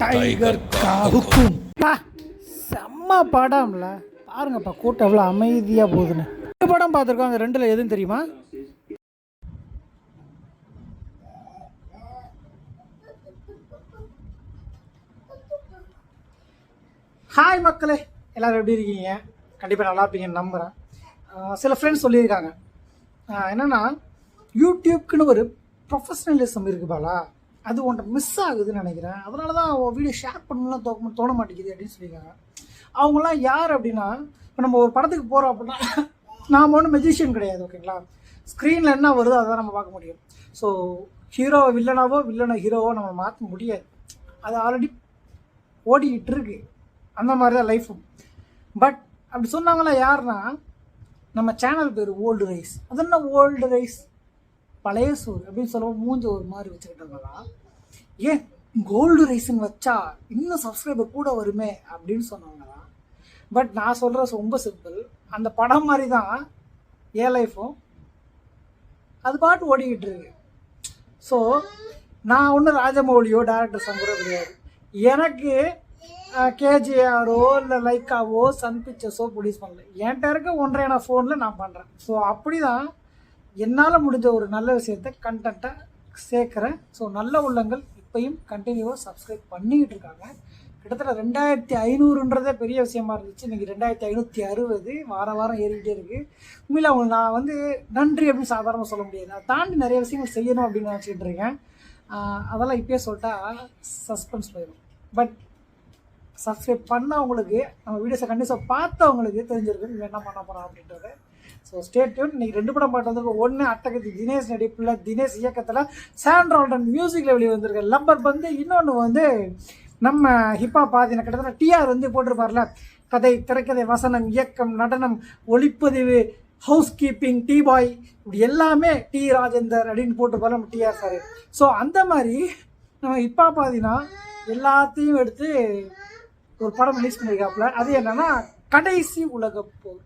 Tiger காவுக்கும். செம்ம படம்ல. பாருங்கப்பா கூட்டம் எவ்வளோ அமைதியாக போகுதுன்னு. ரெண்டு படம் பார்த்துருக்கோம் அந்த ரெண்டில் எதுன்னு தெரியுமா? ஹாய் மக்களே எல்லோரும் எப்படி இருக்கீங்க? கண்டிப்பாக நல்லா இருப்பீங்கன்னு நம்புகிறேன் சில ஃப்ரெண்ட்ஸ் சொல்லியிருக்காங்க. என்னென்னா யூடியூப்க்குன்னு ஒரு ப்ரொஃபஷ்னலிசம் இருக்குபாலா அது ஒன்றை மிஸ் ஆகுதுன்னு நினைக்கிறேன். அதனால தான் வீடியோ ஷேர் பண்ணலாம் தோக்க தோண மாட்டேங்குது அப்படின்னு சொல்லியிருக்காங்க. அவங்களாம் யார் அப்படின்னா இப்போ நம்ம ஒரு படத்துக்கு போகிறோம் அப்படின்னா நாம் ஒன்றும் மெஜிஷியன் கிடையாது ஓகேங்களா ஸ்க்ரீனில் என்ன வருதோ அதை நம்ம பார்க்க முடியும். ஸோ ஹீரோ வில்லனாவோ வில்லனை ஹீரோவோ நம்ம மாற்ற முடியாது. அது ஆல்ரெடி ஓடிக்கிட்டு இருக்கு. அந்த மாதிரி தான் லைஃபும் பட் அப்படி சொன்னாங்களா யாருன்னா நம்ம சேனல் பேர் ஓல்டு ரைஸ் அது என்ன ஓல்டு ரைஸ் பழைய சோறு அப்படின்னு சொல்லுவோம் மூஞ்ச ஒரு மாதிரி வச்சுக்கிட்டவங்களா ஏன் கோல்டு ரைஸுன்னு வச்சா இன்னும் சப்ஸ்கிரைபர் கூட வருமே அப்படின்னு சொன்னவங்க தான் பட் நான் சொல்கிறது ரொம்ப சிம்பிள் அந்த படம் மாதிரி தான் ஏ லைஃப்பும் அது பாட்டு ஓடிக்கிட்டு இருக்கு. ஸோ நான் ஒன்றும் ராஜமௌலியோ டேரக்டர் சங்கரோ கிடையாது. எனக்கு கேஜிஆரோ இல்லை லைக்காவோ சன் பிக்சர்ஸோ ப்ரொடியூஸ் பண்ணல. என்கிட்ட இருக்க ஒன்றையான ஃபோனில் நான் பண்ணுறேன் ஸோ அப்படி தான் என்னால் முடிஞ்ச ஒரு நல்ல விஷயத்தை கண்டென்ட்டை சேர்க்குறேன். ஸோ நல்ல உள்ளங்கள் இப்பையும் கண்டினியூவாக சப்ஸ்கிரைப் பண்ணிக்கிட்டு இருக்காங்க. கிட்டத்தட்ட ரெண்டாயிரத்தி ஐநூறுன்றதே பெரிய விஷயமா இருந்துச்சு. இன்றைக்கி ரெண்டாயிரத்தி ஐநூற்றி அறுபது வார வாரம் ஏறிக்கிட்டே இருக்குது உண்மையில் அவங்க நான் வந்து நன்றி அப்படின்னு சாதாரணமாக சொல்ல முடியாது. நான் தாண்டி நிறைய விஷயங்கள் செய்யணும் அப்படின்னு நினச்சிக்கிட்டு இருக்கேன். அதெல்லாம் இப்பயே சொல்லிட்டா சஸ்பென்ஸ் போயிடும். பட் சப்ஸ்கிரைப் பண்ணவங்களுக்கு நம்ம வீடியோஸை கண்டிப்பாக பார்த்தவங்களுக்கு தெரிஞ்சிருக்கு இவன் என்ன பண்ண போகிறோம் அப்படின்றது. ஸோ ஸ்டேட்யூன் இன்னைக்கு ரெண்டு படம் பாட்டு வந்திருக்கு. ஒன்று அட்டகத்தி தினேஷ் நடிப்பில் தினேஷ் இயக்கத்தில் சாண்ட்ரால்டன் மியூசிக்கில் வெளியே வந்திருக்கு லம்பர் வந்து இன்னொன்று வந்து நம்ம ஹிப்பா பாதின கிட்டத்தட்ட டிஆர் வந்து போட்டிருப்பார்ல. கதை திரைக்கதை வசனம் இயக்கம் நடனம் ஒளிப்பதிவு ஹவுஸ் கீப்பிங் டீ பாய் இப்படி எல்லாமே டி ராஜேந்தர் அப்படின்னு போட்டிருப்பாரு நம்ம டிஆர் சார் ஸோ அந்த மாதிரி நம்ம ஹிப்பா பாதினா எல்லாத்தையும் எடுத்து ஒரு படம் ரிலீஸ் பண்ணியிருக்காப்புல அது என்னன்னா கடைசி உலக போர்.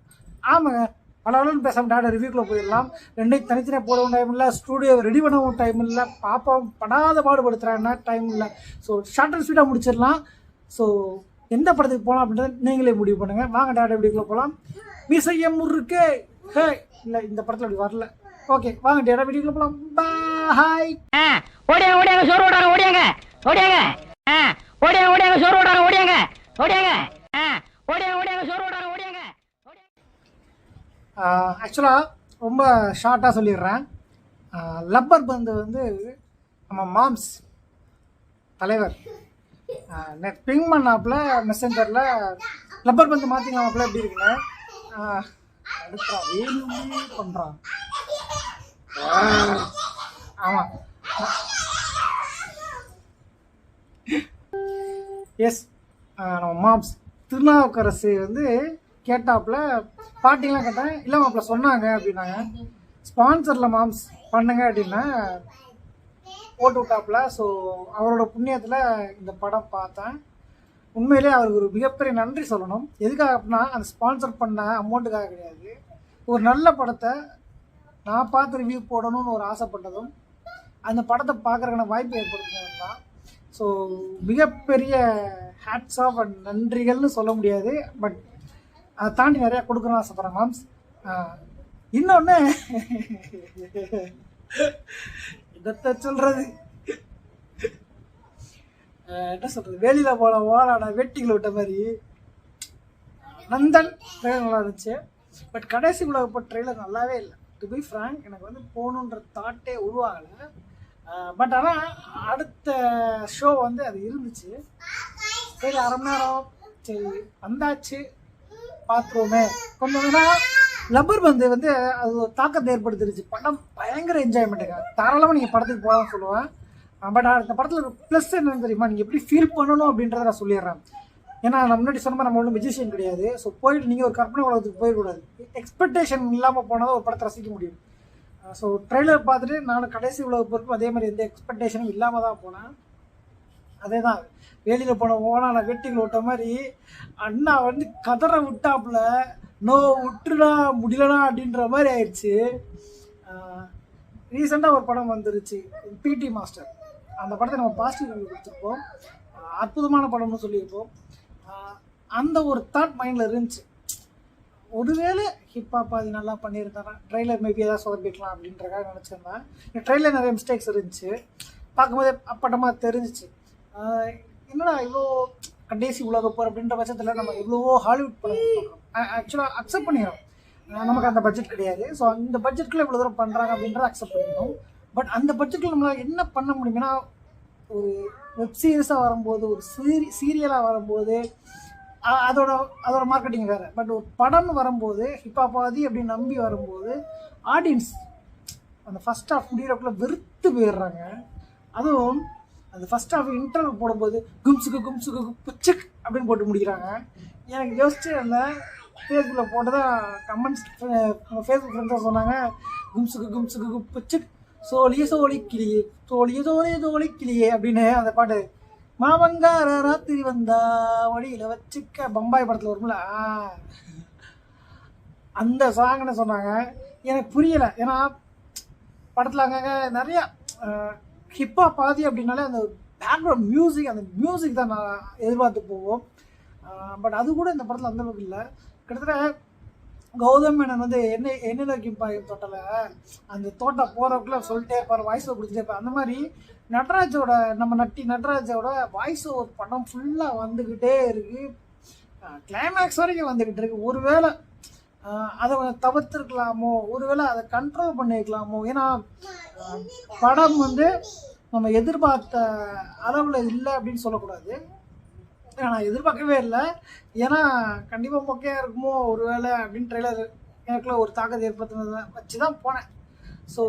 ஆமாங்க. பலவளன்னு பேச டேரக்டர் ரிவ்யூக்குள்ளே போயிடலாம். ரெண்டையும் தனித்தனியாக போடவும் டைம் இல்லை. ஸ்டூடியோ ரெடி பண்ணவும் டைம் இல்லை. பாப்பாவும் படாத பாடுபடுத்துறாங்கன்னா டைம் இல்லை. ஸோ ஷார்ட் அண்ட் ஸ்வீட்டாக முடிச்சிடலாம். ஸோ எந்த படத்துக்கு போகலாம் அப்படின்றத நீங்களே முடிவு பண்ணுங்கள் வாங்க டேரக்டர் வீடியோக்குள்ளே போகலாம் மிசையம் முறுக்கு ஹே இல்லை இந்த படத்தில் அப்படி வரல. ஓகே வாங்க டேடா வீடியோக்குள்ளே போகலாம் பாய் ஆ, ஓடியாங்க ஓடியாங்க சோறு ஓடாங்க ஓடியாங்க. ஓடியாங்க. ஓடியாங்க ஓடியாங்க சோறு ஓடாங்க ஓடியாங்க. ஓடியாங்க. ஓடியாங்க ஓடியாங்க சோறு ஓடாங்க ஓடியாங்க. ஆக்சுவலாக ரொம்ப ஷார்ட்டாக சொல்லிடுறேன். லப்பர் பந்து வந்து நம்ம மாம்ஸ் தலைவர். நெட் பிங் பண்ணாப்புல மெசஞ்சரில் லப்பர் பந்து மாற்றிக்கலாமாப்புல எப்படி இருக்குன்னு? அடுத்தான் வேணுமே பண்ணுறான் ஆமாம் எஸ் நம்ம மாப்ஸ் திருநாவுக்கரசு வந்து கேட்டாப்புல பாட்டிங்கெலாம் கேட்டேன் இல்லை மாப்பிள்ள சொன்னாங்க அப்படின்னாங்க. ஸ்பான்சரில் மாம்ஸ் பண்ணுங்க அப்படின்னா போட்டு விட்டாப்புல. ஸோ அவரோட புண்ணியத்தில் இந்த படம் பார்த்தேன். உண்மையிலே அவருக்கு ஒரு மிகப்பெரிய நன்றி சொல்லணும். எதுக்காக அப்படின்னா அந்த ஸ்பான்சர் பண்ண அமௌண்ட்டுக்காக கிடையாது. ஒரு நல்ல படத்தை நான் பார்த்து ரிவ்யூ போடணும்னு ஒரு ஆசைப்பட்டதும் அந்த படத்தை பார்க்குறக்கான வாய்ப்பு ஏற்படுத்தினது தான். ஸோ மிகப்பெரிய ஹேட்ஸ் ஆஃப் அண்ட் நன்றிகள்னு சொல்ல முடியாது பட் அதை தாண்டி நிறையா கொடுக்கணும்னு ஆசைப்பட்றேன் மேம் இன்னொன்று இதத்தை சொல்கிறது என்ன சொல்கிறது வெளியில் போன ஓலாட வெட்டிகளை விட்ட மாதிரி. நந்தன் ட்ரெயிலர் நல்லா இருந்துச்சு. பட் கடைசி உலகப்பட்ட ட்ரெயிலர் நல்லாவே இல்லை. டு பி ஃப்ராங்க் எனக்கு வந்து போகணுன்ற தாட்டே உருவாகலை. பட் ஆனால் அடுத்த ஷோ வந்து அது இருந்துச்சு. சரி அரை மணி நேரம். சரி வந்தாச்சு. பார்த்துருவோமே கொஞ்சம் லப்பர் பந்து வந்து அது ஒரு தாக்கத்தை ஏற்படுத்திருச்சு. படம் பயங்கர என்ஜாய்மெண்ட்டுங்க தாராளமாக நீங்கள் படத்துக்கு போகலாம்னு சொல்லுவேன். பட் அந்த படத்தில் ஒரு ப்ளஸ் என்னன்னு தெரியுமா? நீங்கள் எப்படி ஃபீல் பண்ணணும் அப்படின்றத நான் சொல்லிடுறேன். ஏன்னா நான் முன்னாடி சொன்ன மாதிரி நம்ம ஒன்றும் மியூசிஷியன் கிடையாது. ஸோ போயிட்டு நீங்கள் ஒரு கற்பனை உலகத்துக்கு போயிடக்கூடாது. எக்ஸ்பெக்டேஷன் இல்லாமல் போனால் தான் ஒரு படத்தை ரசிக்க முடியும். ஸோ ட்ரெய்லர் பார்த்துட்டு நான் கடைசி உலக பொறுப்பும் அதே மாதிரி எந்த எக்ஸ்பெக்டேஷனும் இல்லாமல் தான் போனேன். அதே தான் வெளியில் போன ஓனான வெட்டிகள் விட்ட மாதிரி அண்ணா வந்து கதற விட்டாப்புல நோ விட்டுடா முடியலடா அப்படின்ற மாதிரி ஆயிடுச்சு. ரீசெண்டாக ஒரு படம் வந்துருச்சு பிடி மாஸ்டர் அந்த படத்தை நம்ம பாசிட்டிவ் ரிவ்யூ கொடுத்துருப்போம். அற்புதமான படம்னு சொல்லியிருப்போம். அந்த ஒரு தாட் மைண்டில் இருந்துச்சு. ஒருவேளை ஹிப்ஹாப் அது நல்லா பண்ணியிருந்தேன் ட்ரெய்லர் மேபி ஏதாவது சொதப்பிக்கலாம் அப்படின்றக்காக நினச்சிருந்தேன். ட்ரெய்லர் நிறைய மிஸ்டேக்ஸ் இருந்துச்சு. பார்க்கும்போதே அப்பட்டமாக தெரிஞ்சிச்சு. என்னடா இவ்வளோ கடைசி உலக போர் அப்படின்ற பட்சத்தில் நம்ம எவ்வளவோ ஹாலிவுட் படம் ஆக்சுவலாக அக்செப்ட் பண்ணிடுறோம் நமக்கு அந்த பட்ஜெட் கிடையாது. ஸோ அந்த பட்ஜெட்டில் இவ்வளோ தூரம் பண்ணுறாங்க அப்படின்றத அக்செப்ட் பண்ணிக்கணும் பட் அந்த பட்ஜெட்டில் நம்மளால் என்ன பண்ண முடியும்னா ஒரு வெப் சீரிஸாக வரும்போது ஒரு சீரி சீரியலாக வரும்போது அதோட அதோட மார்க்கெட்டிங் வேறு. பட் ஒரு படம்னு வரும்போது ஹிப்பாபாதி அப்படின்னு நம்பி வரும்போது ஆடியன்ஸ் அந்த ஃபஸ்ட் ஆஃப் முடிகிறக்குள்ள வெறுத்து போயிடுறாங்க. அதுவும் அந்த ஃபஸ்ட் ஹாஃப் இன்டர்வல் போடும்போது கும்சுக்கு கும்சுக்கு புச்சுக் அப்படின்னு போட்டு முடிக்கிறாங்க. எனக்கு யோசிச்சு அந்த ஃபேஸ்புக்கில் போட்டதான் கமெண்ட்ஸ் ஃபேஸ்புக் ஃப்ரெண்ட்ஸாக சொன்னாங்க கும்சுக்கு கும்சுக்கு புச்சுக் சோழிய சோழி கிளியே சோழிய சோழிய சோழி கிளியே அப்படின்னு அந்த பாட்டு மாமங்கார ராத்திரி வந்தா வழியில வச்சுக்க பம்பாய் படத்தில் வரும்ல? அந்த சாங்னு சொன்னாங்க? எனக்கு புரியலை. ஏன்னா படத்தில் அங்கங்கே நிறையா ஹிப்ஹாப் பாதி அப்படின்னாலே அந்த பேக்ரவுண்ட் மியூசிக் அந்த மியூசிக் தான் நான் எதிர்பார்த்து போவோம். பட் அது கூட இந்த படத்தில் அந்தளவுக்கு இல்லை. கிட்டத்தட்ட கௌதம் மேனன் வந்து என்ன என்ன நோக்கி பாயும் தோட்டல. அந்த தோட்டம் போறதுக்குள்ள சொல்லிட்டே இருப்பார் வாய்ஸ் ஓவர் கொடுத்துட்டே இருப்பார். அந்த மாதிரி நட்ராஜோட நம்ம நட்டி நட்ராஜோட வாய்ஸ் ஓவர் படம் ஃபுல்லாக வந்துக்கிட்டே இருக்குது கிளைமேக்ஸ் வரைக்கும் வந்துக்கிட்டு இருக்கு. ஒருவேளை அதை தவிர்த்துருக்கலாமோ? ஒருவேளை அதை கண்ட்ரோல் பண்ணிருக்கலாமோ? ஏன்னா படம் வந்து நம்ம எதிர்பார்த்த அளவில் இல்லை அப்படின்னு சொல்லக்கூடாது. ஏன்னா நான் எதிர்பார்க்கவே இல்லை. ஏன்னா கண்டிப்பாக மொக்கையாக இருக்குமோ? ஒருவேளை அப்படின்னு ட்ரெய்லர் எனக்குள்ள ஒரு தாக்கத்தை ஏற்படுத்தினதை வச்சு தான் போனேன். ஸோ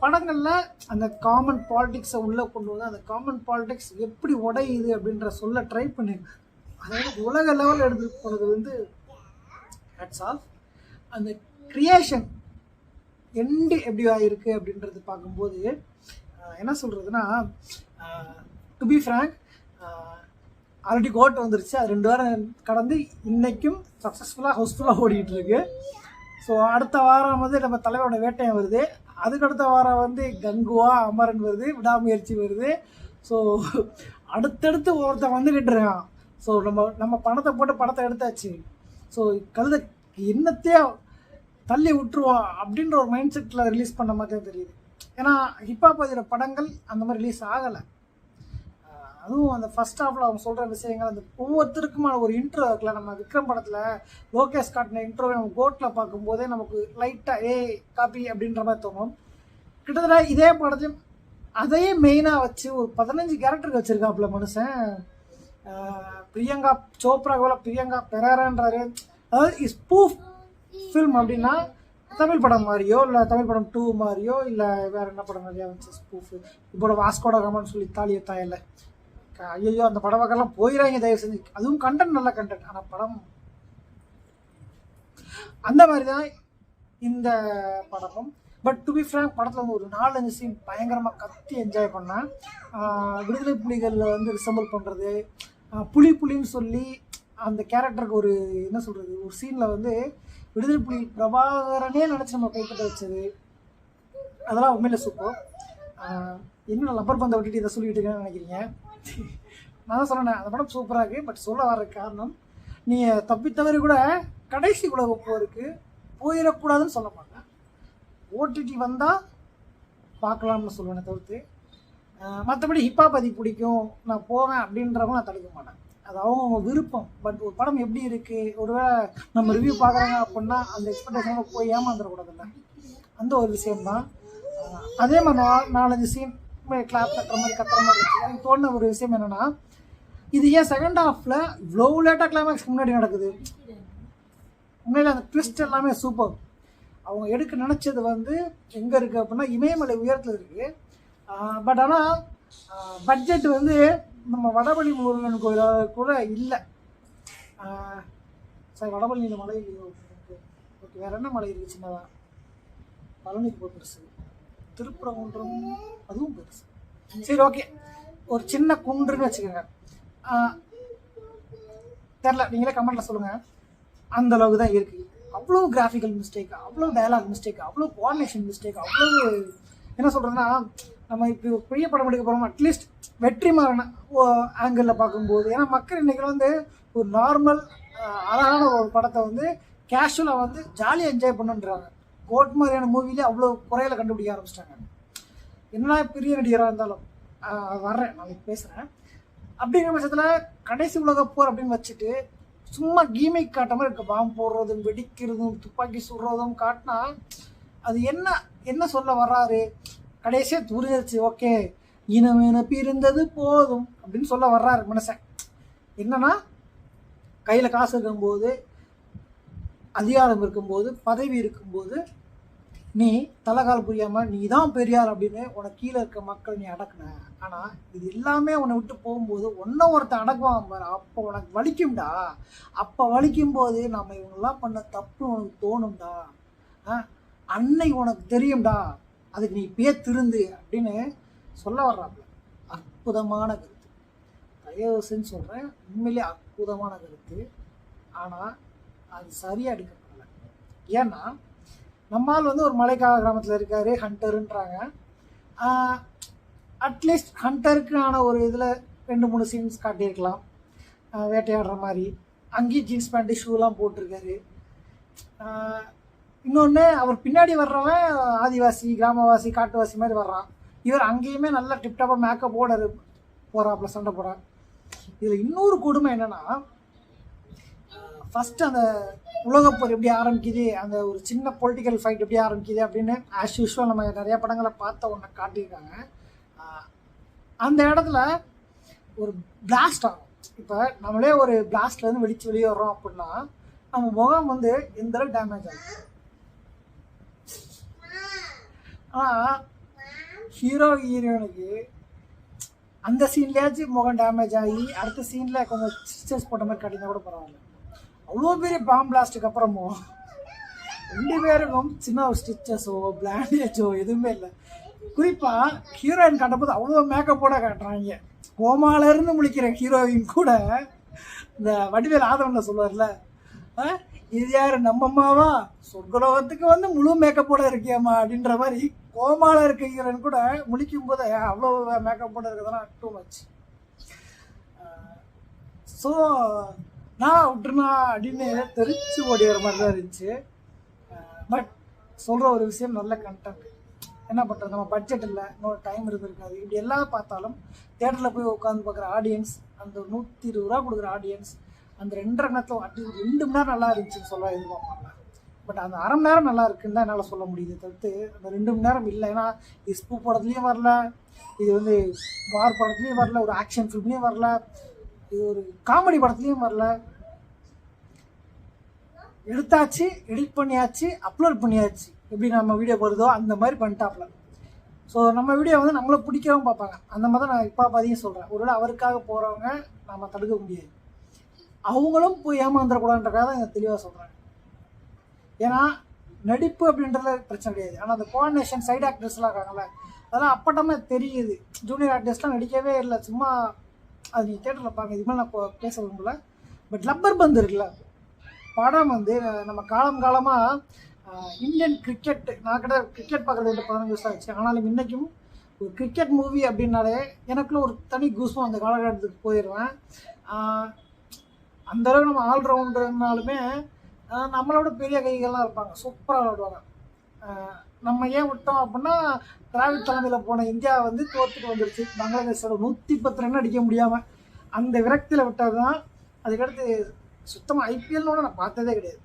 படங்களில் அந்த காமன் பாலிடிக்ஸை உள்ளே கொண்டு வந்து அந்த காமன் பாலிடிக்ஸ் எப்படி உடையுது அப்படின்ற சொல்ல ட்ரை பண்ணியிருக்கேன் அதாவது உலக லெவலில் எடுத்துகிட்டு போனது வந்து தட்ஸ் ஆஃப் அந்த கிரியேஷன் எண்டு எப்படி ஆயிருக்கு அப்படின்றது பார்க்கும்போது என்ன சொல்கிறதுனா to be frank already code வந்துருச்சு. அது ரெண்டு வாரம் கடந்து இன்றைக்கும் சக்ஸஸ்ஃபுல்லாக ஹவுஸ்ஃபுல்லாக ஓடிட்டுருக்கு ஸோ அடுத்த வாரம் வந்து நம்ம தலைவரோட வேட்டையம் வருது. அதுக்கு அடுத்த வாரம் வந்து கங்குவா அமரன் வருது விடாமுயற்சி வருது. ஸோ அடுத்தடுத்து ஒருத்தன் வந்துக்கிட்டு இருக்கான். ஸோ நம்ம நம்ம பணத்தை போட்டு படத்தை எடுத்தாச்சு. ஸோ கழுத என்னத்தையே தள்ளி விட்டுருவோம் அப்படின்ற ஒரு மைண்ட் செட்டில் ரிலீஸ் பண்ண மாதிரி தான் தெரியுது. ஏன்னா ஹிப்பாபாதியோட படங்கள் அந்த மாதிரி ரிலீஸ் ஆகலை. அதுவும் அந்த ஃபர்ஸ்ட் ஹாஃபில் அவங்க சொல்கிற விஷயங்கள் அந்த ஒவ்வொருத்தருக்குமான ஒரு இன்ட்ரோ இருக்குல்ல நம்ம விக்ரம் படத்தில் லோகேஷ் காட்டின இன்ட்ரோவை நம்ம கோட்டில் பார்க்கும்போதே நமக்கு லைட்டாக ஏ காப்பி அப்படின்ற மாதிரி தோணும். கிட்டத்தட்ட இதே படத்தையும் அதையே மெயினாக வச்சு ஒரு பதினஞ்சு கேரக்டருக்கு வச்சுருக்காப்புல மனுஷன். பிரியங்கா சோப்ரா கூட பிரியங்கா பெராரான்றாரு. அதாவது ஸ்பூஃப் ஃபில்ம் அப்படின்னா தமிழ் படம் மாதிரியோ இல்லை தமிழ் படம் டூ மாதிரியோ இல்லை வேற என்ன படம் நிறையா வந்துச்சு ஸ்பூஃப் இப்போட வாஸ்கோட கமான்னு சொல்லி தாலியை தாயல. ஐயோ அந்த படம் பார்க்கலாம் போயிடாங்க தயவு செஞ்சு. அதுவும் கண்டென்ட் நல்ல கண்டென்ட் ஆனால் படம் அந்த மாதிரி தான் இந்த படமும். பட் டு பி ஃப்ரேங்க் படத்தில் வந்து ஒரு நாலஞ்சு சீன் பயங்கரமாக கத்தி என்ஜாய் பண்ணேன் விடுதலை புலிகளில் வந்து ரிசம்பிள் பண்ணுறது புலி புலின்னு சொல்லி அந்த கேரக்டருக்கு ஒரு என்ன சொல்கிறது ஒரு சீனில் வந்து விடுதலை புலி பிரபாகரனே நினச்சி நம்ம கைப்பற்ற வச்சது. அதெல்லாம் உண்மையில சூப்பர் என்ன லப்பர் பந்தை விட்டுட்டு இதை சொல்லிட்டு இருக்கேன்னு நினைக்கிறீங்க? நான் தான் சொன்னேன் அந்த படம் சூப்பராக இருக்குது பட் சொல்ல வர காரணம் நீங்கள் தப்பித்தவரை கூட கடைசி உலக போருக்கு போயிடக்கூடாதுன்னு சொல்ல மாட்டேன். ஓடிடி வந்தால் பார்க்கலாம்னு சொல்லுவேனே தவிர்த்து. மற்றபடி ஹிப்பாபதி பிடிக்கும். நான் போவேன் அப்படின்றவங்க நான் தடுக்க மாட்டேன். அது அவங்க விருப்பம். பட் ஒரு படம் எப்படி இருக்குது ஒருவேளை நம்ம ரிவ்யூ பார்க்குறாங்க அப்படின்னா அந்த எக்ஸ்பெக்டேஷனோட போய் ஏமாந்துடக்கூடாதுல்ல. அந்த ஒரு விஷயம்தான். தான் அதே மாதிரி நா- நாலஞ்சு சீன் கிளாப் கட்டுற மாதிரி கத்துற மாதிரி இருந்துச்சு எனக்கு தோணுன ஒரு விஷயம் என்னன்னா இது ஏன் செகண்ட் ஹாஃபில் இவ்வளோ லேட்டாக கிளைமேக்ஸ்க்கு முன்னாடி நடக்குது? உண்மையில் அந்த ட்விஸ்ட் எல்லாமே சூப்பர் அவங்க எடுக்க நினச்சது வந்து எங்கே இருக்குது அப்படின்னா இமயமலை உயரத்தில் இருக்குது பட் ஆனால் பட்ஜெட் வந்து நம்ம வடபழி முருகன் கோயிலாக கூட இல்லை. சார் வடபழனியில் மலை இல்லையோ ஓகே வேற என்ன மலை இருக்குது சின்னதாக பழனி ரொம்ப பெருசு. திருப்பரங்குன்றம் அதுவும் பெருசு. சரி ஓகே. ஒரு சின்ன குன்றுன்னு வச்சுக்கோங்க. தெரில நீங்களே கமெண்ட்டில் சொல்லுங்கள் அந்த அளவுக்கு தான் இருக்குது அவ்வளோ கிராஃபிக்கல் மிஸ்டேக் அவ்வளோ டயலாக் மிஸ்டேக் அவ்வளோ கோஆர்டினேஷன் மிஸ்டேக் அவ்வளோ என்ன சொல்கிறதுன்னா நம்ம இப்போ பெரிய படம் எடுக்க போகிறோம் அட்லீஸ்ட் வெற்றிமாறன ஆங்கிளில் பார்க்கும்போது. ஏன்னா மக்கள் இன்னைக்கு வந்து ஒரு நார்மல் அழகான ஒரு படத்தை வந்து கேஷுவலாக வந்து ஜாலியாக என்ஜாய் பண்ணுன்றாங்க. கோட் மாதிரியான மூவிலே அவ்வளோ குறையில கண்டுபிடிக்க ஆரம்பிச்சிட்டாங்க. என்ன பெரிய நடிகராக இருந்தாலும் வர்றேன் நாளைக்கு பேசுகிறேன் அப்படிங்கிற பட்சத்தில் கடைசி உலகப்போர் அப்படின்னு வச்சுட்டு சும்மா கீமை காட்ட மாதிரி இருக்க. பாம்பு போடுறதும் வெடிக்கிறதும் துப்பாக்கி சுடுறதும் காட்டினா அது என்ன என்ன சொல்ல வர்றாரு? கடைசியாக புரிஞ்சிருச்சு ஓகே இனம் இனப்பு இருந்தது போதும் அப்படின்னு சொல்ல வர்றாரு மனுஷன். என்னன்னா கையில் காசு இருக்கும்போது அதிகாரம் இருக்கும்போது பதவி இருக்கும்போது நீ தலைகால் புரியாமல் நீ தான் பெரியார் அப்படின்னு உனக்கு கீழே இருக்க மக்கள் நீ அடக்குன. ஆனால் இது எல்லாமே உன்னை விட்டு போகும்போது ஒன்றும் ஒருத்தன் அடக்குவான் பாரு. அப்போ உனக்கு வலிக்கும்டா. அப்போ வலிக்கும் போது நம்ம இவங்கெல்லாம் பண்ண தப்பு உனக்கு தோணும்டா. ஆ, அன்னைக்கு உனக்கு தெரியும்டா. அதுக்கு நீ இப்பயே திருந்து அப்படின்னு சொல்ல வர்றாப்புல. அற்புதமான கருத்து. தயவு செஞ்சு சொல்கிறேன் உண்மையிலே அற்புதமான கருத்து. ஆனால் அது சரியாக எடுக்கப்படலை. ஏன்னா நம்மால் வந்து ஒரு மலைக்கால கிராமத்தில் இருக்காரு ஹண்டருன்றாங்க. அட்லீஸ்ட் ஹண்டருக்கான ஒரு இதில் ரெண்டு மூணு சீன்ஸ் காட்டியிருக்கலாம். வேட்டையாடுற மாதிரி. அங்கேயும் ஜீன்ஸ் பேண்ட்டு ஷூலாம் போட்டிருக்காரு. இன்னொன்று அவர் பின்னாடி வர்றவன் ஆதிவாசி கிராமவாசி காட்டுவாசி மாதிரி வர்றான். இவர் அங்கேயுமே நல்லா டிப்டாப்பாக மேக்கப்போட போகிறாப்புல சண்டை போகிறான் இதில் இன்னொரு கொடுமை என்னன்னா ஃபஸ்ட்டு அந்த உலகப்போர் எப்படி ஆரம்பிக்குது அந்த ஒரு சின்ன பொலிட்டிக்கல் ஃபைட் எப்படி ஆரம்பிக்குது அப்படின்னு ஆஸ் யூஷுவல் நம்ம நிறையா படங்களை பார்த்த ஒன்று காட்டியிருக்காங்க. அந்த இடத்துல ஒரு பிளாஸ்ட் ஆகும். இப்போ நம்மளே ஒரு பிளாஸ்ட்லேருந்து வெடிச்சு வெளியே வர்றோம் அப்படின்னா நம்ம முகம் வந்து எந்த அளவுக்கு டேமேஜ் ஆகும்? ஆனால் ஹீரோ ஹீரோயினுக்கு அந்த சீன்லேயாச்சும் முகம் டேமேஜ் ஆகி அடுத்த சீனில் கொஞ்சம் ஸ்டிச்சஸ் போட்ட மாதிரி கட்டினா கூட பரவாயில்ல. அவ்வளோ பெரிய பாம் பிளாஸ்ட்டுக்கு அப்புறமும் ரெண்டு பேருக்கும் சின்ன ஒரு ஸ்டிச்சஸோ பிளாண்டேஜோ எதுவுமே இல்லை. குறிப்பாக ஹீரோயின் காட்டும்போது அவ்வளோ மேக்கப்போட காட்டுறாங்க. கோமாலருந்து முழிக்கிற ஹீரோயின் கூட இந்த வடிவேல் ஆதவனில் சொல்லுவார்ல "ஆ, இது யார் நம்ம அம்மாவா? சொர்க்கலோகத்துக்கு வந்து முழு மேக்கப்போட இருக்கியம்மா அப்படின்ற மாதிரி கோமால இருக்க கூட முழிக்கும் போதே அவ்வளோ மேக்கப்போட இருக்கிறதெல்லாம் டூ மச் ஸோ நான் விட்டுருனா அப்படின்னு தெரிச்சு ஓடி வர மாதிரி தான் இருந்துச்சு. பட் சொல்கிற ஒரு விஷயம் நல்ல கண்டென்ட் என்ன பண்ணுறது நம்ம பட்ஜெட் இல்லை இன்னொரு டைம் இருந்திருக்காது. இப்படி எல்லாம் பார்த்தாலும் தேட்டரில் போய் உட்காந்து பார்க்குற ஆடியன்ஸ் அந்த நூற்றி இருபது ரூபா கொடுக்குற ஆடியன்ஸ் அந்த ரெண்டரை நேரத்தில் அட்லீஸ்ட் ரெண்டு மணி நேரம் நல்லா இருந்துச்சுன்னு சொல்ல எதிர்பார்ப்பாங்க பட் அந்த அரை மணி நேரம் நல்லா இருக்குன்னு தான் என்னால் சொல்ல முடியுது. தவிர்த்து அந்த ரெண்டு மணி நேரம் இல்லை. ஏன்னா இது ஸ்பூ படத்துலையும் வரல. இது வந்து வார் படத்துலையும் வரல. ஒரு ஆக்ஷன் ஃபிலிம்லேயும் வரல. இது ஒரு காமெடி படத்துலையும் வரல. எடுத்தாச்சு எடிட் பண்ணியாச்சு அப்லோட் பண்ணியாச்சு. எப்படி நம்ம வீடியோ வருதோ அந்த மாதிரி பண்ணிட்டாப்ல ஸோ நம்ம வீடியோ வந்து நம்மளை பிடிக்கவும் பார்ப்பாங்க. அந்த மாதிரி தான் நான் இப்போ பதியும் சொல்கிறேன் ஒருவேளை அவருக்காக போகிறவங்க நம்ம தடுக்க முடியாது. அவங்களும் போய் ஏமாந்துடக்கூடாதுன்றக்காக தான் இதை தெளிவாக சொல்கிறாங்க ஏன்னா நடிப்பு அப்படின்றதுல பிரச்சனை கிடையாது. ஆனால் அந்த கோஆர்டினேஷன் சைடு ஆக்டர்ஸ்லாம் இருக்காங்கல்ல அதெல்லாம் அப்பட்டமாக தெரியுது. ஜூனியர் ஆர்டிஸ்ட்லாம் நடிக்கவே இல்லை. சும்மா அது நீங்கள் தேட்டரில் பாருங்க. இது மாதிரி நான் பேச விரும்பல. பட் லப்பர் பந்து இருக்குல்ல படம் வந்து நம்ம காலம் காலமாக இந்தியன் கிரிக்கெட் நான் கிட்ட கிரிக்கெட் பார்க்குறது வந்து பதினஞ்சு வருஷம் ஆச்சு. ஆனாலும் இன்றைக்கும் ஒரு கிரிக்கெட் மூவி அப்படின்னாலே எனக்குள்ள ஒரு தனி கூசம் அந்த காலகட்டத்துக்கு போயிடுவேன். அந்த அளவுக்கு நம்ம ஆல்ரவுண்டர்னாலுமே நம்மளோட பெரிய கைகள்லாம் இருப்பாங்க. சூப்பராக விளையாடுவாங்க. நம்ம ஏன் விட்டோம் அப்படின்னா டிராவிட் தலைமையில் போன இந்தியா வந்து தோத்துட்டு வந்துருச்சு. பங்களாதேஷோட நூற்றி பத்து ரன் அடிக்க முடியாமல் அந்த விரக்தியில் விட்டது தான் அதுக்கடுத்து சுத்தமாக ஐபிஎல்னோட நான் பார்த்ததே கிடையாது.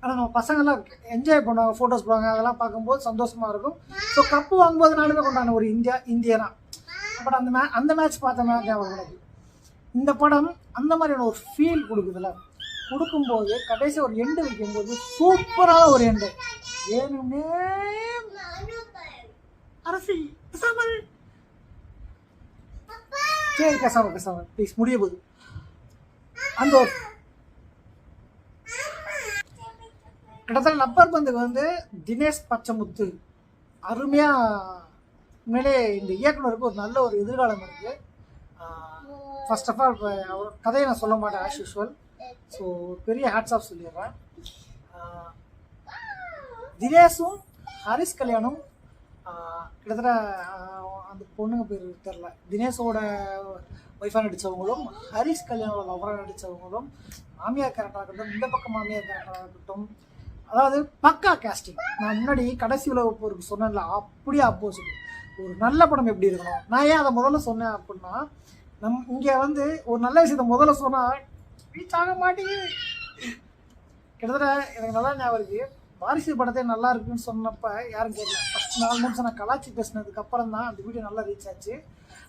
ஆனால் நம்ம பசங்கள்லாம் என்ஜாய் பண்ணுவாங்க ஃபோட்டோஸ் போடுவாங்க அதெல்லாம் பார்க்கும்போது சந்தோஷமாக இருக்கும். ஸோ கப்பு வாங்கும்போது நாளுமே ஒரு இந்தியா இந்தியனா. பட் அந்த மே அந்த மேட்ச் பார்த்த மேட்ச் ஞாபகம் எனக்கு இந்த படம் அந்த மாதிரியான ஒரு ஃபீல் கொடுக்குதுல கொடுக்கும்போது கடைசி ஒரு எண்டு வைக்கும்போது சூப்பரான ஒரு எண்டு ஏனுமே அரசி பேசாம சரி பேசாம பேசாம ப்ளீஸ் முடிய போகுது. அந்த ஒரு கிட்டத்தட்ட நப்பர் பந்துக்கு வந்து தினேஷ் பச்சமுத்து. அருமையாக உண்மையிலே இந்த இயக்குனருக்கு ஒரு நல்ல ஒரு எதிர்காலம் இருக்குது ஃபர்ஸ்ட் ஆஃப் ஆல் அவர் கதையை நான் சொல்ல மாட்டேன் ஆஸ் யூஷுவல் ஸோ பெரிய ஹேட்ஸ் ஆஃப் சொல்லிடுறேன். தினேஷும் ஹரிஷ் கல்யாணும் கிட்டத்தட்ட அந்த பொண்ணுங்க பேர் தெரில தினேஷோட ஒய்ஃபாக நடித்தவங்களும் ஹரிஷ் கல்யாணோட லவராக நடித்தவங்களும் மாமியார் கேரக்டராக இருக்கட்டும் இந்த பக்கம் மாமியார் கேரக்டராக இருக்கட்டும். அதாவது பக்கா கேஸ்டிங் நான் முன்னாடி கடைசி உலக போருக்கு சொன்னேன்ல அப்படியே அப்போசிட் ஒரு நல்ல படம் எப்படி இருக்கணும்? நான் ஏன் அதை முதல்ல சொன்னேன் அப்படின்னா நம் இங்கே வந்து ஒரு நல்ல விஷயத்த முதல்ல சொன்னால் ரீச் ஆக மாட்டேங்குது. கிட்டத்தட்ட எனக்கு நல்லா ஞாபகம் இருக்குது வாரிசு படத்தே நல்லா இருக்குன்னு சொன்னப்ப யாரும் கேட்கல. ஃபஸ்ட் நாலு நிமிஷம் நான் கலாச்சி பேசினதுக்கு அப்புறம் தான் அந்த வீடியோ நல்லா ரீச் ஆச்சு.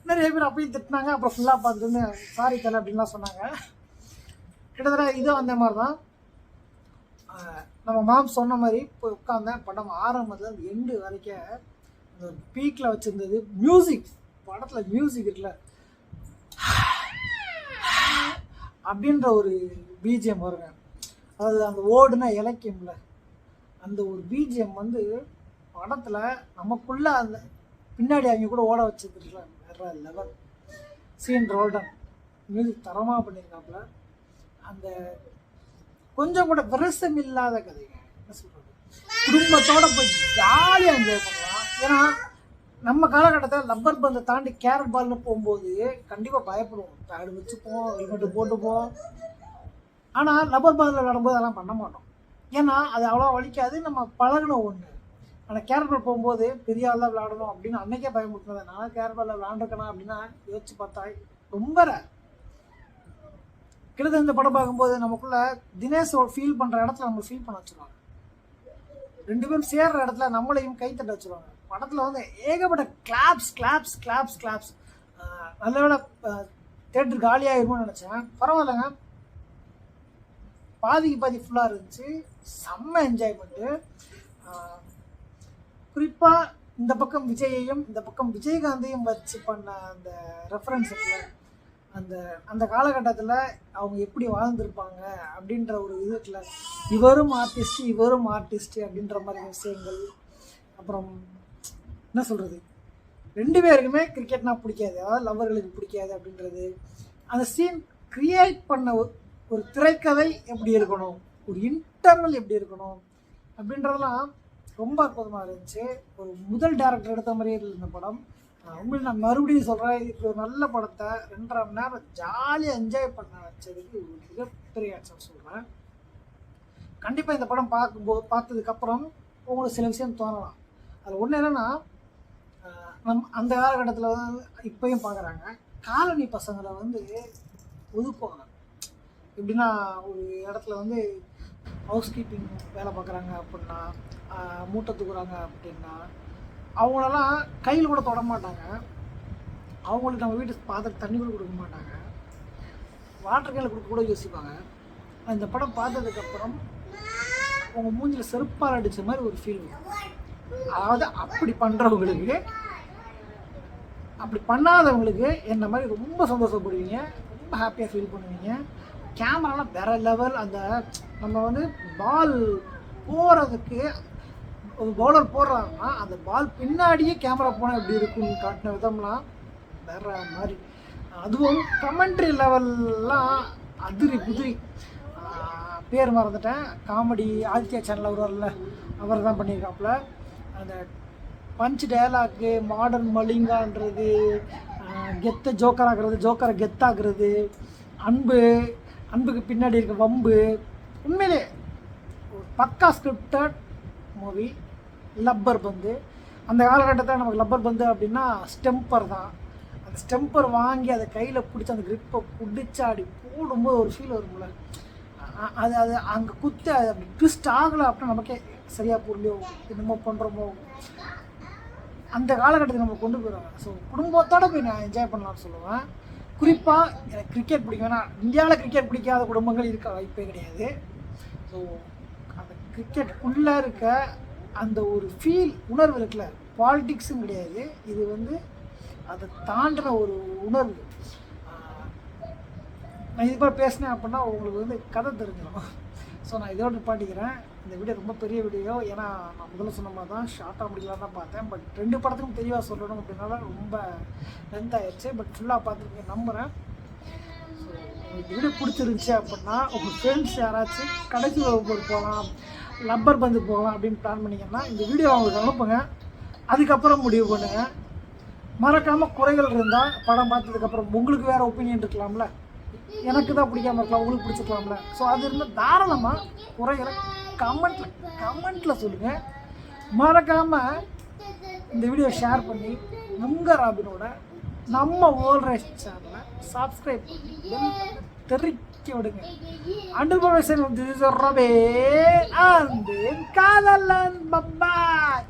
நிறைய பேர் அப்பயும் திட்டினாங்க. அப்புறம் ஃபுல்லாக பார்த்துட்டு சாரி தலை அப்படின்லாம் சொன்னாங்க. கிட்டத்தட்ட இதுவும் அந்த மாதிரி தான் நம்ம மாம் சொன்ன மாதிரி போய் உட்காந்தேன் படம் ஆரம்பத்தில் அந்த எண்டு வரைக்கும் அந்த பீக்கில் வச்சுருந்தது மியூசிக் படத்தில் மியூசிக் இருக்குல்ல. அப்படின்ற ஒரு பிஜிஎம் வருங்க. அதாவது அந்த ஓடுனா இலக்கியம்ல அந்த ஒரு பிஜிஎம் வந்து படத்தில் நமக்குள்ள அந்த பின்னாடி அவங்க கூட ஓட வச்சதுல வேற லெவல் சீன் ரோல்டன் மியூசிக் தரமாக பண்ணியிருக்காப்புல அந்த கொஞ்சம் கூட விரசம் இல்லாத கதைங்க. என்ன சொல்கிறது குடும்பத்தோட போய் ஜாலியாக என்ஜாய் பண்ணலாம். ஏன்னா நம்ம காலகட்டத்தில் லப்பர் பந்தை தாண்டி கேரட் பால்னு போகும்போது கண்டிப்பாக பயப்படுவோம். பேடு வச்சுப்போம் ஹெல்மெட்டு போட்டுப்போம். ஆனால் லப்பர் பாலில் விளாடும்போது அதெல்லாம் பண்ண மாட்டோம். ஏன்னா அது அவ்வளோ வலிக்காது. நம்ம பழகின ஒன்று ஆனால் கேரட் பால் போகும்போது பெரிய ஆளாக விளையாடணும் விளாடணும் அப்படின்னு அன்னைக்கே பயமுறுத்தினது நான் கேரட் பாலில் விளாண்டுருக்கணும் அப்படின்னா யோசிச்சு பார்த்தா ரொம்ப கிட்டத்தட்ட இந்த படம் பார்க்கும்போது நமக்குள்ள தினேஷ் ஃபீல் பண்ணுற இடத்துல நம்ம ஃபீல் பண்ண வச்சுருவாங்க. ரெண்டு பேரும் சேர்ற இடத்துல நம்மளையும் கை வச்சுருவாங்க. படத்தில் வந்து ஏகப்பட்ட கிளாப்ஸ் கிளாப்ஸ் கிளாப்ஸ் கிளாப்ஸ் நல்ல வேலை தேட்டர் காலியாயிருமோன்னு நினச்சேன். பரவாயில்லைங்க. பாதிக்கு பாதி ஃபுல்லாக இருந்துச்சு. செம்ம என்ஜாய்மெண்ட்டு குறிப்பாக இந்த பக்கம் விஜயையும் இந்த பக்கம் விஜயகாந்தையும் வச்சு பண்ண அந்த ரெஃபரன்ஸ் இருக்குல்ல அந்த அந்த காலகட்டத்தில் அவங்க எப்படி வாழ்ந்திருப்பாங்க அப்படின்ற ஒரு இது இருக்குல்ல. இவரும் ஆர்டிஸ்ட் இவரும் ஆர்டிஸ்ட் அப்படின்ற மாதிரி விஷயங்கள். அப்புறம் என்ன சொல்கிறது ரெண்டு பேருக்குமே கிரிக்கெட்னா பிடிக்காது. அதாவது லவ்வர்களுக்கு பிடிக்காது அப்படின்றது. அந்த சீன் க்ரியேட் பண்ண ஒரு- ஒரு திரைக்கதை எப்படி இருக்கணும்? ஒரு இன்டர்வல் எப்படி இருக்கணும்? அப்படின்றதெல்லாம் ரொம்ப அற்புதமாக இருந்துச்சு. ஒரு முதல் டேரக்டர் எடுத்த மாதிரியே இருந்த படம். நான் நான் மறுபடியும் சொல்கிறேன் இப்போ ஒரு நல்ல படத்தை ரெண்டரை மணி நேரம் ஜாலியாக என்ஜாய் பண்ண வச்சதுக்கு ஒரு மிகப்பெரிய ஆன்சர் சொல்கிறேன் கண்டிப்பாக இந்த படம் பார்க்கும்போது பார்த்ததுக்கப்புறம் உங்களுக்கு சில விஷயம் தோணலாம். அதில் ஒன்று என்னென்னா நம் அந்த காலகட்டத்தில் வந்து இப்பயும் பார்க்குறாங்க காலனி பசங்களை வந்து ஒதுக்குவாங்க. எப்படின்னா ஒரு இடத்துல வந்து ஹவுஸ் கீப்பிங் வேலை பார்க்குறாங்க அப்படின்னா மூட்டை தூக்குறாங்க அப்படின்னா அவங்களெல்லாம் கையில் கூட தொட மாட்டாங்க. அவங்களுக்கு நம்ம வீட்டு பார்த்துட்டு தண்ணி கூட கொடுக்க மாட்டாங்க. வாட்டர் கேனில் கொடுக்க கூட யோசிப்பாங்க. இந்த படம் பார்த்ததுக்கப்புறம் அவங்க மூஞ்சில் செருப்பால் அடித்த மாதிரி ஒரு ஃபீல் அதாவது அப்படி பண்ணுறவங்களுக்கு அப்படி பண்ணாதவங்களுக்கு என்ன மாதிரி ரொம்ப சந்தோஷப்படுவீங்க ரொம்ப ஹாப்பியாக ஃபீல் பண்ணுவீங்க. கேமராலாம் வேற லெவல் அந்த நம்ம வந்து பால் போகிறதுக்கு ஒரு பவுலர் போடுறாங்கன்னா அந்த பால் பின்னாடியே கேமரா போனால் எப்படி இருக்குன்னு காட்டின விதம்லாம் வேற மாதிரி. அதுவும் கமெண்ட்ரி லெவல்லாம் அதிரி புதிரி. பேர் மறந்துட்டேன். காமெடி ஆதித்யா சேனல் வருவார்ல அவர் தான் பண்ணியிருக்காப்புல. அந்த பஞ்ச் டயலாக்கு மாடர்ன் மலிங்கான்றது கெத்தை ஜோக்கர் ஆக்குறது ஜோக்கரை கெத்தாக்குறது அன்பு அன்புக்கு பின்னாடி இருக்க வம்பு உண்மையிலே ஒரு பக்கா ஸ்கிரிப்டட் மூவி லப்பர் பந்து. அந்த காலகட்டத்தில் நமக்கு லப்பர் பந்து அப்படின்னா ஸ்டெம்பர் தான். அந்த ஸ்டெம்பர் வாங்கி அதை கையில் பிடிச்சி அந்த grip-அ பிடிச்சி அப்படி போடும்போது ஒரு ஃபீல் வரும்ல போல. அது அது அங்கே குத்து அது அப்படி ட்விஸ்ட் ஆகலை அப்படின்னா நமக்கே சரியாக புரியலையோ என்னமோ பண்ணுறோமோ அந்த காலகட்டத்தை நம்ம கொண்டு போயிடுவாங்க. ஸோ குடும்பத்தோடு போய் நான் என்ஜாய் பண்ணலாம்னு சொல்லுவேன். குறிப்பாக எனக்கு கிரிக்கெட் பிடிக்கும். ஏன்னா இந்தியாவில் கிரிக்கெட் பிடிக்காத குடும்பங்கள் இருக்க வாய்ப்பே கிடையாது. ஸோ அந்த கிரிக்கெட்டுக்குள்ளே இருக்க அந்த ஒரு ஃபீல் உணர்வு இருக்குல்ல பாலிட்டிக்ஸும் கிடையாது. இது வந்து அதை தாண்டின ஒரு உணர்வு. நான் இது கூட பேசினேன் அப்படின்னா உங்களுக்கு வந்து கதை தெரிஞ்சிடும் ஸோ நான் இதோட பாட்டிக்கிறேன் இந்த வீடியோ ரொம்ப பெரிய வீடியோ. ஏன்னா நான் முதல்ல சொன்ன மாதிரி தான் ஷார்ட்டாக முடிக்கலாம் தான் பார்த்தேன். பட் ரெண்டு படத்துக்கும் தெளிவாக சொல்லணும் அப்படின்னால ரொம்ப லென்த் ஆயிடுச்சு. பட் ஃபுல்லாக பார்த்துருக்கேன் நம்புகிறேன் ஸோ உங்களுக்கு வீடியோ பிடிச்சிருந்துச்சி அப்படின்னா உங்கள் ஃப்ரெண்ட்ஸ் யாராச்சும் கடைசி வகுப்பு போகலாம் லப்பர் பந்து போகலாம் அப்படின்னு பிளான் பண்ணிங்கன்னா இந்த வீடியோ அவங்களுக்கு அனுப்புங்க. அதுக்கப்புறம் முடிவு பண்ணுங்கள் மறக்காமல் குறைகள் இருந்தால் படம் பார்த்ததுக்கப்புறம் உங்களுக்கு வேறு ஒப்பீனியன் இருக்கலாம்ல. எனக்கு தான் பிடிக்காம இருக்கலாம் உங்களுக்கு பிடிச்சிருக்கலாம்ல. ஸோ அது இருந்தால் தாராளமாக குறைகளை கமெண்ட்டில் கமெண்ட்டில் சொல்லுங்கள் மறக்காமல் இந்த வீடியோ ஷேர் பண்ணி உங்கள் ராபினோட நம்ம வேர்ல்ட் ரைஸ் சேனலை சப்ஸ்கிரைப் பண்ணி தெரிக்க விடுங்க. அண்டு பவேசன் ரபே காதலன். பப்பாய்